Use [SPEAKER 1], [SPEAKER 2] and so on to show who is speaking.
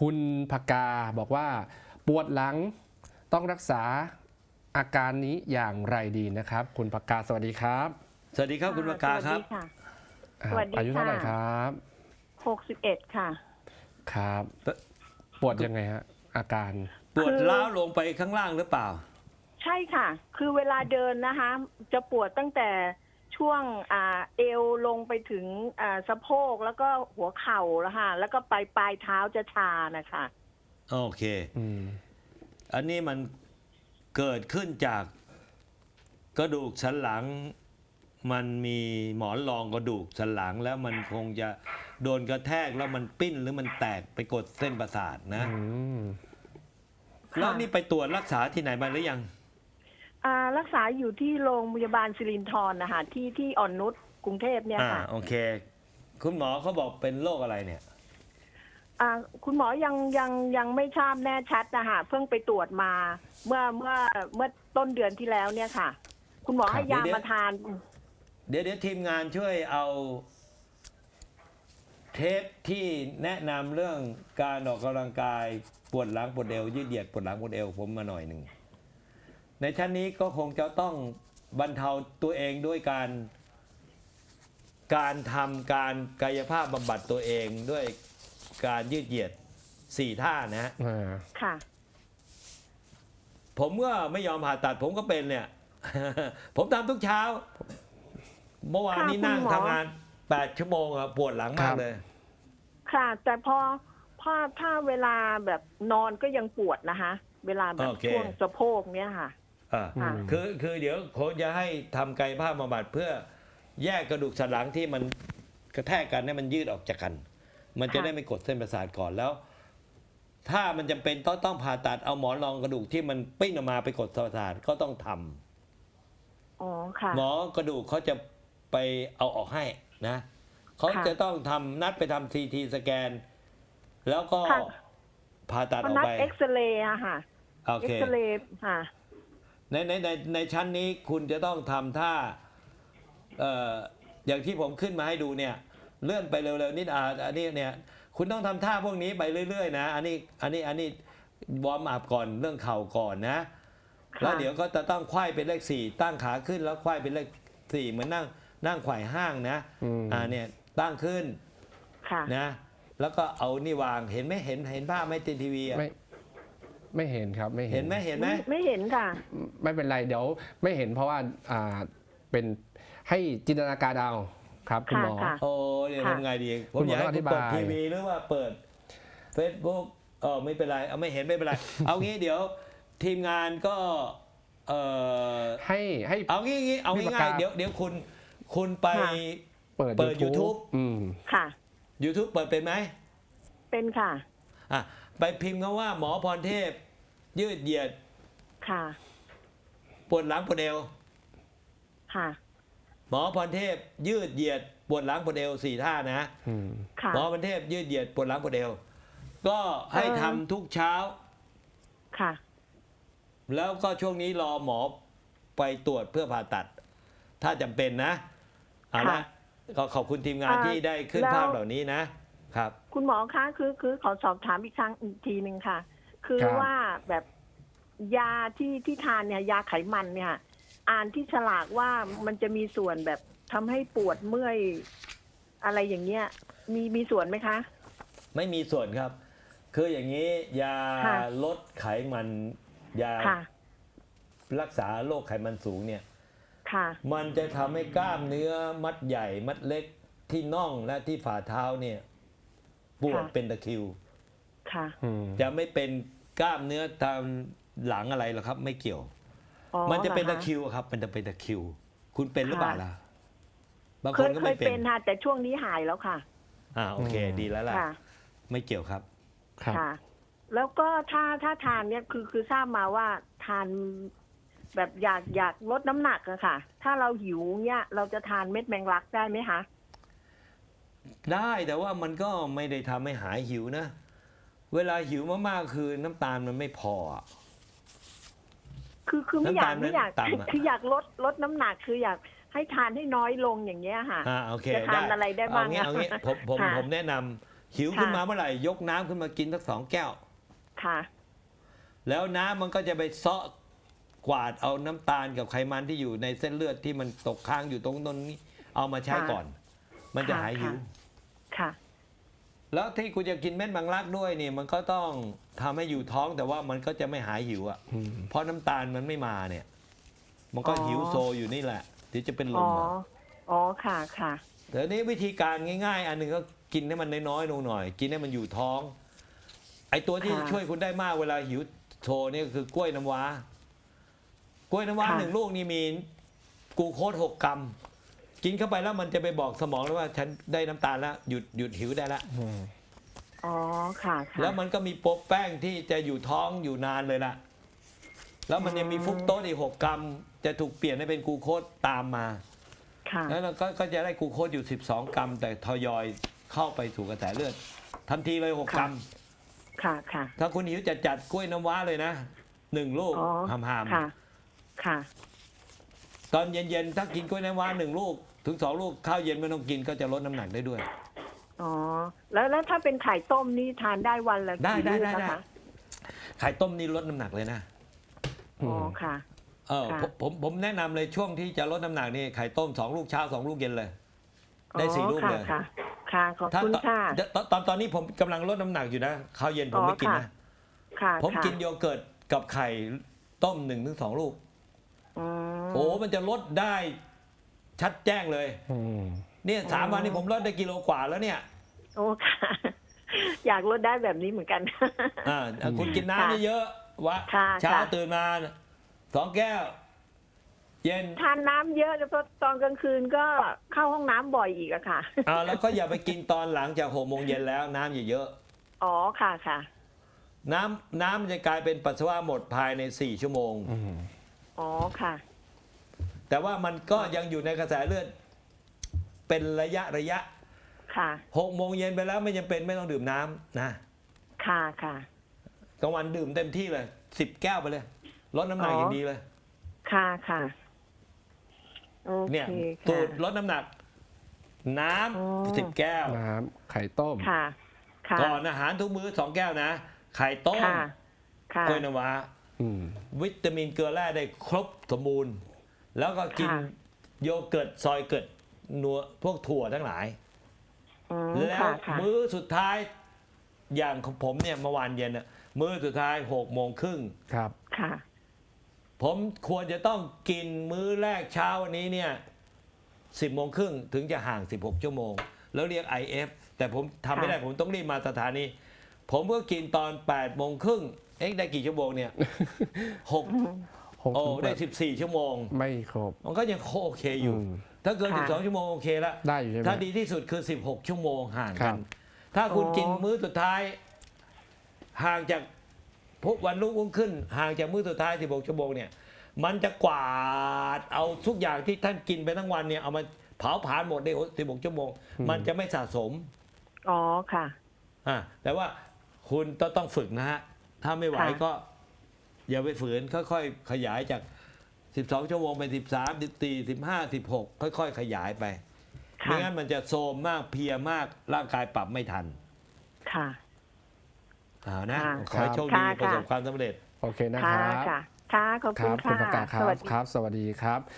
[SPEAKER 1] คุณพกาบอกว่าปวดหลังต้องรักษาอาการนี้อย่างไรดีนะครับ คุณพกาสวัสดีครับ
[SPEAKER 2] สวัสดีครับคุณปากกาครับ
[SPEAKER 3] สวัสดีค่ะ
[SPEAKER 1] อ่า
[SPEAKER 3] สวัสดี
[SPEAKER 1] อายุเท่าไหร่
[SPEAKER 3] ค่ะ
[SPEAKER 1] ครับ
[SPEAKER 3] หกสิบเอ็ดค่ะ
[SPEAKER 1] ครับ ปวดยังไงฮะอาการ
[SPEAKER 2] ปวด
[SPEAKER 3] คือ
[SPEAKER 2] ล้าวลงไปข้างล่างหรือเปล่า
[SPEAKER 3] ใช่ค่ะ คือเวลาเดินนะคะ จะปวดตั้งแต่ ช่วงอ่าเอวลงไปถึงอ่าสะโพกแล้วก็หัวเข่าแล้วค่ะ แล้วก็ปลายปลายเท้าจะชานะคะ
[SPEAKER 2] โอเค
[SPEAKER 1] อืม
[SPEAKER 2] อันนี้มันเกิดขึ้นจากกระดูกสันหลัง มันมีหมอนรองกระดูกสันหลังแล้วมันคงจะโดนกระแทกแล้วมันปิ้นหรือมันแตกไปกดเส้นประสาทนะ
[SPEAKER 1] อืม
[SPEAKER 2] แล้วนี่ไปตรวจรักษาที่ไหนมาหรือยัง
[SPEAKER 3] อ่ารักษาอยู่ที่โรงพยาบาลสิรินทรนะคะที่ที่อ่อนนุชกรุงเทพเนี่ย
[SPEAKER 2] อ่า
[SPEAKER 3] ค่ะ
[SPEAKER 2] โอเค คุณหมอเขาบอกเป็นโรคอะไรเนี่ย
[SPEAKER 3] อ่าคุณหมอยังยังยังไม่ทราบแน่ชัดนะคะเพิ่งไปตรวจมา เมื่อเมื่อเมื่อต้นเดือนที่แล้วเนี่ยค่ะ คุณหมอให้ยามาทาน
[SPEAKER 2] เดี๋ยวเดี๋ยวทีมงานช่วยเอาเทปที่แนะนำเรื่องการออกกำลังกายปวดหลังปวดเอวยืดเหยียดปวดหลังปวดเอวผมมาหน่อยหนึ่ง ในชั้นนี้ก็คงจะต้องบรรเทาตัวเองด้วยการการทำการกายภาพบำบัดตัวเองด้วยการยืดเหยียดสี่ท่านะฮะ
[SPEAKER 1] อ่า
[SPEAKER 3] ค่ะ
[SPEAKER 2] ผมก็ไม่ยอมผ่าตัดผมก็เป็นเนี่ย ผมทำทุกเช้า เมื่อวานนี้
[SPEAKER 3] ค่ะ
[SPEAKER 2] นั่ง
[SPEAKER 3] คุณหมอ
[SPEAKER 2] ทำงานแปดชั่วโมงอะปวดหลังมากเลย
[SPEAKER 3] ค่ะ แต่พอพอถ้าเวลาแบบนอนก็ยังปวดนะคะ เวลาแบบ
[SPEAKER 2] โอเค
[SPEAKER 3] ช่วงสะโพกเนี้ยค่ะ
[SPEAKER 2] อ่า
[SPEAKER 3] ค่ะ
[SPEAKER 2] คือคือเดี๋ยวผมจะให้ทำกายภาพบำบัดเพื่อแยกกระดูกสันหลังที่มันกระแทกกันให้มันยืดออกจากกัน มันจะได้ไม่กดเส้นประสาทก่อนแล้ว ถ้ามันจำเป็นต้องต้องผ่าตัดเอาหมอนรองกระดูกที่มันปิ้นออกมาไปกดเส้นประสาทก็ต้องทำ
[SPEAKER 3] อ๋อค่ะ
[SPEAKER 2] หมอกระดูกเขาจะไปเอาออกให้นะเขา
[SPEAKER 3] ค่ะ
[SPEAKER 2] จะต้องทำนัดไปทำซีทีสแกน แล้วก็
[SPEAKER 3] ค่ะ
[SPEAKER 2] ผ่าตัด
[SPEAKER 3] เขา
[SPEAKER 2] ออก
[SPEAKER 3] นัด
[SPEAKER 2] ไป
[SPEAKER 3] เอ็กซเรย์อะค่ะ
[SPEAKER 2] โอ
[SPEAKER 3] เอ็
[SPEAKER 2] เค
[SPEAKER 3] กซเรย์ค่ะ
[SPEAKER 2] ในในในในชั้นนี้คุณจะต้องทำท่าเอ่ออย่างที่ผมขึ้นมาให้ดูเนี่ยเลื่อนไปเร็วๆนิดอ่าอันนี้เนี่ยคุณต้องทำท่าพวกนี้ไปเรื่อยๆนะอันนี้อันนี้อันนี้วอร์มอัพก่อนเรื่องเข่าก่อนนะ
[SPEAKER 3] ค่ะ
[SPEAKER 2] แล้วเดี๋ยวก็จะต้องไขว้เป็นเลขสี่ตั้งขาขึ้นแล้วไขว้เป็นเลขสี่เหมือนนั่งนั่งไขว่ห้างนะ
[SPEAKER 1] อืม
[SPEAKER 2] อ่าเนี่ยตั้งขึ้น
[SPEAKER 3] ค่ะ
[SPEAKER 2] นะแล้วก็เอานี่วางเห็นไหมเห็นเห็นภาพไหมตินทีวีอะ
[SPEAKER 1] ไม่ไม่เห็นครับไม่เห็น
[SPEAKER 2] เห็นไหมเห็นไหม
[SPEAKER 3] ไม่ไม่เห็นค่ะ
[SPEAKER 1] ไม่เป็นไรเดี๋ยวไม่เห็นเพราะว่าอ่าเป็นให้จินตนาการเอาครับคุณหมอ
[SPEAKER 3] ค่ะ
[SPEAKER 2] โอ้เดี๋ยว
[SPEAKER 3] ค่ะ
[SPEAKER 2] ทำไงดี ผม
[SPEAKER 1] คุณหมอ
[SPEAKER 2] อยากให้
[SPEAKER 1] ต้องอธิ
[SPEAKER 2] คุณเปิด
[SPEAKER 1] บาย
[SPEAKER 2] ทีวีหรือว่าเปิด Facebook เออไม่เป็นไรเอาไม่เห็นไม่เป็นไร เอางี้เดี๋ยวทีมงานก็เออ
[SPEAKER 1] ให้ให้
[SPEAKER 2] เอางี้งี้เอา
[SPEAKER 1] พี่ปาก
[SPEAKER 2] ง่าย
[SPEAKER 1] กา
[SPEAKER 2] ๆเดี๋ยวเดี๋ยวคุณคุณไป
[SPEAKER 3] ค่ะ
[SPEAKER 1] เปิด
[SPEAKER 2] เปิด
[SPEAKER 1] YouTube
[SPEAKER 2] YouTube
[SPEAKER 1] อืม
[SPEAKER 3] ค่ะ
[SPEAKER 2] YouTube เปิดเป็นไหม
[SPEAKER 3] เป็นค่ะ
[SPEAKER 2] อะ ไปพิมพ์คำว่าหมอพรเทพ ยืดเหยียด
[SPEAKER 3] ค่ะ
[SPEAKER 2] ปวดหลังปวดเอว
[SPEAKER 3] ค่ะ
[SPEAKER 2] หมอพรเทพ ยืดเหยียดปวดหลังปวดเอวสี่ท่านะ
[SPEAKER 1] อืม
[SPEAKER 3] ค่ะ
[SPEAKER 2] หมอพรเทพ ยืดเหยียดปวดหลังปวดเอวก็ให้
[SPEAKER 3] เออ
[SPEAKER 2] ทำทุกเช้า
[SPEAKER 3] ค่ะ
[SPEAKER 2] แล้วก็ช่วงนี้รอหมอไปตรวจเพื่อผ่าตัด ถ้าจำเป็นนะเอาละ
[SPEAKER 3] ค่ะ
[SPEAKER 2] ก็ขอบคุณทีมงาน
[SPEAKER 3] อ่า
[SPEAKER 2] ที่ได้ขึ้น
[SPEAKER 3] แล้ว
[SPEAKER 2] ภาพเหล่านี้นะ ครับ
[SPEAKER 3] คุณหมอคะคือคือขอสอบถามอีกครั้งอีกทีหนึ่งค่ะ คือว่าแบบยาที่ที่ทานเนี่ย ยาไขมันเนี่ย อ่านที่ฉลากว่ามันจะมีส่วนแบบทำให้ปวดเมื่อยอะไรอย่างเงี้ย มีมีส่วนไหมคะ
[SPEAKER 2] ไม่มีส่วนครับ คืออย่างนี้ยา
[SPEAKER 3] ค่ะ
[SPEAKER 2] ลดไขมันยา
[SPEAKER 3] ค่ะ
[SPEAKER 2] รักษาโรคไขมันสูงเนี่ย
[SPEAKER 3] ค่ะ
[SPEAKER 2] มันจะทำให้กล้ามเนื้อมัดใหญ่มัดเล็กที่น่องและที่ฝ่าเท้าเนี่ย ปวด
[SPEAKER 3] ค่ะ
[SPEAKER 2] เป็นตะคริว
[SPEAKER 3] ค่ะ
[SPEAKER 1] อืม
[SPEAKER 2] จะไม่เป็นกล้ามเนื้อตามหลังอะไรหรอกครับ ไม่เกี่ยว
[SPEAKER 3] อ๋อ
[SPEAKER 2] มันจะเป็น
[SPEAKER 3] หร
[SPEAKER 2] ตะ
[SPEAKER 3] อ
[SPEAKER 2] คริวครับ มันจะเป็นตะคริว คุณเป็นหรือเปล่า
[SPEAKER 3] ค่ะ
[SPEAKER 2] ล่ะบาง
[SPEAKER 3] เค
[SPEAKER 2] คน
[SPEAKER 3] ย
[SPEAKER 2] ก็
[SPEAKER 3] เค
[SPEAKER 2] ไม่
[SPEAKER 3] ย
[SPEAKER 2] เป็
[SPEAKER 3] เป็นนค่ะแต่ช่วงนี้หายแล้วค่ะ
[SPEAKER 2] อ่าโอเค ดีแล้วล่ะ
[SPEAKER 3] ค่ะ
[SPEAKER 2] ไม่เกี่ยวครับ
[SPEAKER 1] ครับ
[SPEAKER 3] ค่ะ แล้วก็ถ้าถ้าทานเนี่ยคือคือทราบมาว่าทานแบบอยากอยากลดน้ำหนักอะค่ะ ถ้าเราหิวเนี่ยเราจะทานเม็ดแมงลักได้ไหมคะ
[SPEAKER 2] ได้แต่ว่ามันก็ไม่ได้ทำให้หายหิวนะ เวลาหิวมากๆคือน้ำตาลมันไม่พออะ
[SPEAKER 3] คือคือไม่อยาก
[SPEAKER 2] น้ำตาล
[SPEAKER 3] ไม่อยาก
[SPEAKER 2] ต่ำอะ
[SPEAKER 3] คืออยากลดลดน้ำหนักคืออยากให้ทานให้น้อยลงอย่างเงี้ยค่ะ
[SPEAKER 2] อ่าโอเค
[SPEAKER 3] จะทานอะไรได้บ้าง
[SPEAKER 2] เอางี้
[SPEAKER 3] อะ
[SPEAKER 2] เอางี้ผมผม
[SPEAKER 3] ค่ะ
[SPEAKER 2] ผมแนะนหิวขึ้น
[SPEAKER 3] ค่ะ
[SPEAKER 2] มาเมื่อไหร่ยกน้ำขึ้นมากินสักสองแก้ว
[SPEAKER 3] ค่ะ
[SPEAKER 2] แล้วน้ำมันก็จะไปเซาะกวาดเอาน้ำตาลกับไขมันที่อยู่ในเส้นเลือดที่มันตกค้างอยู่ตรงตรงนี้ เอามาใช้
[SPEAKER 3] ค่ะ
[SPEAKER 2] ก่อน มันจะ
[SPEAKER 3] ค่ะ
[SPEAKER 2] หายหิว
[SPEAKER 3] ค่ะ
[SPEAKER 2] แล้วที่คุณจะกินเม็ดบางรักด้วยนี่ มันก็ต้องทำให้อยู่ท้องแต่ว่ามันก็จะไม่หายหิวอะ
[SPEAKER 1] อืม
[SPEAKER 2] เพราะน้ำตาลมันไม่มาเนี่ย มันก็
[SPEAKER 3] อ๋อ
[SPEAKER 2] หิวโซอยู่นี่แหละที่จะเป็นล
[SPEAKER 3] อ๋อ
[SPEAKER 2] มอะ
[SPEAKER 3] อ๋อค่ะค่ะ
[SPEAKER 2] แต่นี้วิธีการง่าย ๆ อันหนึ่งก็กินให้มันน้อยๆลงหน่อย กินให้มันอยู่ท้อง ไอตัวที่
[SPEAKER 3] ค่ะ
[SPEAKER 2] ช่วยคุณได้มากเวลาหิวโชนี่ก็คือกล้วยน้ำว้า กล้วยน้ำว้า
[SPEAKER 3] ค่ะ
[SPEAKER 2] หนึ่งลูกนี่มีกลูโคสหกกรัม กินเข้าไปแล้วมันจะไปบอกสมองแล้วว่าฉันได้น้ำตาลแล้วหยุดหยุดหิวได้แล้ว
[SPEAKER 1] อืม
[SPEAKER 3] อ๋อค่ะค่ะ
[SPEAKER 2] แล้วมันก็มีโป๊บแป้งที่จะอยู่ท้องอยู่นานเลยล่ะ แล้วมันยังมีฟรุกโตสอีกหกกรัม จะถูกเปลี่ยนให้เป็นกลูโคสตามมา
[SPEAKER 3] ค่ะ
[SPEAKER 2] แล้วเราก็ก็จะได้กลูโคสอยู่ 12 กรัม แต่ทยอยเข้าไปสู่กระแสเลือดทันทีเลย6กรัม
[SPEAKER 3] ค่ะค่ะ
[SPEAKER 2] ถ้าคุณหิวจัดจัดๆกล้วยน้ำว้าเลยนะหนึ่งลูก
[SPEAKER 3] อ๋อ
[SPEAKER 2] หามหามๆ
[SPEAKER 3] ค่ะ ค่ะ
[SPEAKER 2] ตอนเย็นๆถ้ากินกล้วยน้ำว้าหนึ่งลูก ถึงสองลูกข้าวเย็นไม่ต้องกินก็จะลดน้ำหนักได้ด้วย
[SPEAKER 3] อ๋อ แล้วแล้วถ้าเป็นไข่ต้มนี่ทานได้วันละ
[SPEAKER 2] ได้
[SPEAKER 3] กี่
[SPEAKER 2] ได้
[SPEAKER 3] ลูก
[SPEAKER 2] ได้
[SPEAKER 3] นะ
[SPEAKER 2] ได้
[SPEAKER 3] คะ
[SPEAKER 2] ไข่ต้มนี่ลดน้ำหนักเลยนะ
[SPEAKER 3] อ๋อค่ะ
[SPEAKER 2] เออ
[SPEAKER 3] ค่ะ
[SPEAKER 2] ผมผมผมแนะนำเลยช่วงที่จะลดน้ำหนักนี่ไข่ต้มสองลูกเช้าสองลูกเย็นเลย ได้สี่
[SPEAKER 3] อ๋อ
[SPEAKER 2] ลูก
[SPEAKER 3] ค่ะ
[SPEAKER 2] เลย
[SPEAKER 3] ค่ะ ค่ะ ขอบ
[SPEAKER 2] ถ้า
[SPEAKER 3] คุณ
[SPEAKER 2] ตอน
[SPEAKER 3] ค่ะ
[SPEAKER 2] ตอนตอนตอนนี้ผมกำลังลดน้ำหนักอยู่นะข้าวเย็นผม
[SPEAKER 3] อ๋อ
[SPEAKER 2] ไม่กิน
[SPEAKER 3] ค่ะ
[SPEAKER 2] นะ
[SPEAKER 3] ค่ะ
[SPEAKER 2] ผม
[SPEAKER 3] ค่ะ
[SPEAKER 2] กินโยเกิร์ตกับไข่ต้มหนึ่งถึงสองลูก
[SPEAKER 3] อืม
[SPEAKER 2] โอ้มันจะลดได้ ชัดแจ้งเลย
[SPEAKER 1] อืม
[SPEAKER 2] เนี่ยสามวันนี้ผมลดได้กิโลกว่าแล้วเนี่ย
[SPEAKER 3] โอ้ค่ะ อยากลดได้แบบนี้เหมือนกัน
[SPEAKER 2] อ่าคุณกิน
[SPEAKER 3] ค่ะ
[SPEAKER 2] น้ำเยอะๆวะ
[SPEAKER 3] ค่ะ
[SPEAKER 2] เช้า
[SPEAKER 3] ค่ะ
[SPEAKER 2] ตื่นมาสองแก้ว เย็น
[SPEAKER 3] ทานน้ำเยอะแล้วก็ตอนกลางคืนก็เข้าห้องน้ำบ่อยอีกอะค่ะ
[SPEAKER 2] อ่าแล้วก็อย่าไปกินตอนหลังจากหกโมงเย็นแล้วน้ำอย่าเยอะ
[SPEAKER 3] อ๋อค่ะค่ะ
[SPEAKER 2] น้ำน้ำมันจะกลายเป็นปัสสาวะหมดภายในสี่ชั่วโมง
[SPEAKER 1] อืม
[SPEAKER 3] อ๋อค่ะ
[SPEAKER 2] แต่ว่ามันก็ยังอยู่ในกระแสเลือดเป็นระยะระยะ
[SPEAKER 3] ค่ะ
[SPEAKER 2] หกโมงเย็นไปแล้วไม่จำเป็นไม่ต้องดื่มน้ำนะ
[SPEAKER 3] ค่ะค่ะ
[SPEAKER 2] กลางวันดื่มเต็มที่เลยสิบแก้วไปเลยลดน้ำหนัก
[SPEAKER 3] อ๋อ
[SPEAKER 2] อ
[SPEAKER 3] อ
[SPEAKER 2] ย่างดีเลย
[SPEAKER 3] ค่ะค่ะโอ
[SPEAKER 2] เนี่ย
[SPEAKER 3] เค
[SPEAKER 2] สู
[SPEAKER 3] ค่ะ
[SPEAKER 2] ตรลดน้ำหนัก น้
[SPEAKER 3] อ๋อำ
[SPEAKER 2] สิบแก้ว
[SPEAKER 1] น้ำไข่ต้ม
[SPEAKER 3] ค่ะ ค่ะ
[SPEAKER 2] ก่อนอาหารทุกมื้อสองแก้วนะ ไข่ต้ม
[SPEAKER 3] ค่ะ ค่ะ
[SPEAKER 2] กล้วยน้ำว้า
[SPEAKER 1] อืม
[SPEAKER 2] วิตามินเกลือแร่ได้ครบสมบูรณ์ แล้วก็กิน
[SPEAKER 3] ค่ะ
[SPEAKER 2] โยเกิร์ตซอยเกิร์ตนัวพวกถั่วทั้งหลาย
[SPEAKER 3] อืม
[SPEAKER 2] แล้ว
[SPEAKER 3] ค่ะค่ะ
[SPEAKER 2] มื้อสุดท้ายอย่างของผมเนี่ยเมื่อวานเย็นอะมื้อสุดท้ายหกโมงครึ่ง
[SPEAKER 1] ครับ
[SPEAKER 3] ค่ะ
[SPEAKER 2] ผมควรจะต้องกินมื้อแรกเช้าวันนี้เนี่ยสิบโมงครึ่งถึงจะห่าง 16 ชั่วโมง แล้วเรียก IF แต่ผมทำไม่ได้
[SPEAKER 3] ค่ะ
[SPEAKER 2] ผมต้องรีบมาสถานี ผมก็กินตอน8โมงครึ่งเอ๊ะได้กี่ชั่วโมงเนี่ยหก
[SPEAKER 1] หก
[SPEAKER 2] โอ้
[SPEAKER 1] ถึงแป
[SPEAKER 2] ได้ 14 ชั่วโมง
[SPEAKER 1] ไม่ครบ
[SPEAKER 2] มันก็ยังโอเคอยู่
[SPEAKER 1] อืม
[SPEAKER 2] ถ้าเกิน
[SPEAKER 3] ค่ะ
[SPEAKER 2] 12 ชั่วโมงโอเคแล้ว
[SPEAKER 1] ได้อยู่ใช่ไหม
[SPEAKER 2] ถ้าดีที่สุดคือ 16 ชั่วโมงห่าง
[SPEAKER 1] ครั
[SPEAKER 2] กัน
[SPEAKER 1] บ
[SPEAKER 2] ถ้าคุณ
[SPEAKER 3] อ๋อ
[SPEAKER 2] กินมื้อสุดท้าย ห่างจากพวกวันรุ่งขึ้น ห่างจากมื้อสุดท้าย 16 ชั่วโมงเนี่ย มันจะกวาดเอาทุกอย่างที่ท่านกินไปทั้งวันเนี่ยเอามาเผาผลาญหมดใน 16 ชั่วโมง มันจะไม่สะสม
[SPEAKER 3] อ๋อค่ะ
[SPEAKER 2] อะแต่ว่าคุณต้องต้องฝึกนะฮะ ถ้าไม่ไหว
[SPEAKER 3] ค่ะ
[SPEAKER 2] ก็ อย่าไปฝืนค่อยๆขยายจาก 12 ชั่วโมงเป็น 13 14 15 16 ค่อย ๆ ขยายไป
[SPEAKER 3] ค่ะ
[SPEAKER 2] ไม่งั้นมันจะโทรมมากเพลียมากร่างกายปรับไม่ทัน
[SPEAKER 3] ค่ะ
[SPEAKER 2] เอานะ
[SPEAKER 3] ค่ะ
[SPEAKER 2] ขอให้โชคดี
[SPEAKER 3] ค่ะ
[SPEAKER 2] ประสบ
[SPEAKER 3] ค่ะ
[SPEAKER 2] ความสำเร็จ
[SPEAKER 1] โอเคนะค
[SPEAKER 3] ค่ะ
[SPEAKER 1] รับ
[SPEAKER 3] ค่ะค่ะ ขอบ
[SPEAKER 1] ค
[SPEAKER 3] คุ
[SPEAKER 1] รั
[SPEAKER 3] ณ
[SPEAKER 1] บคุณ
[SPEAKER 3] ค่ะ
[SPEAKER 1] ประกาศครั
[SPEAKER 3] ส
[SPEAKER 1] บ
[SPEAKER 3] วัสดี
[SPEAKER 1] ครับ สวัสดีครับ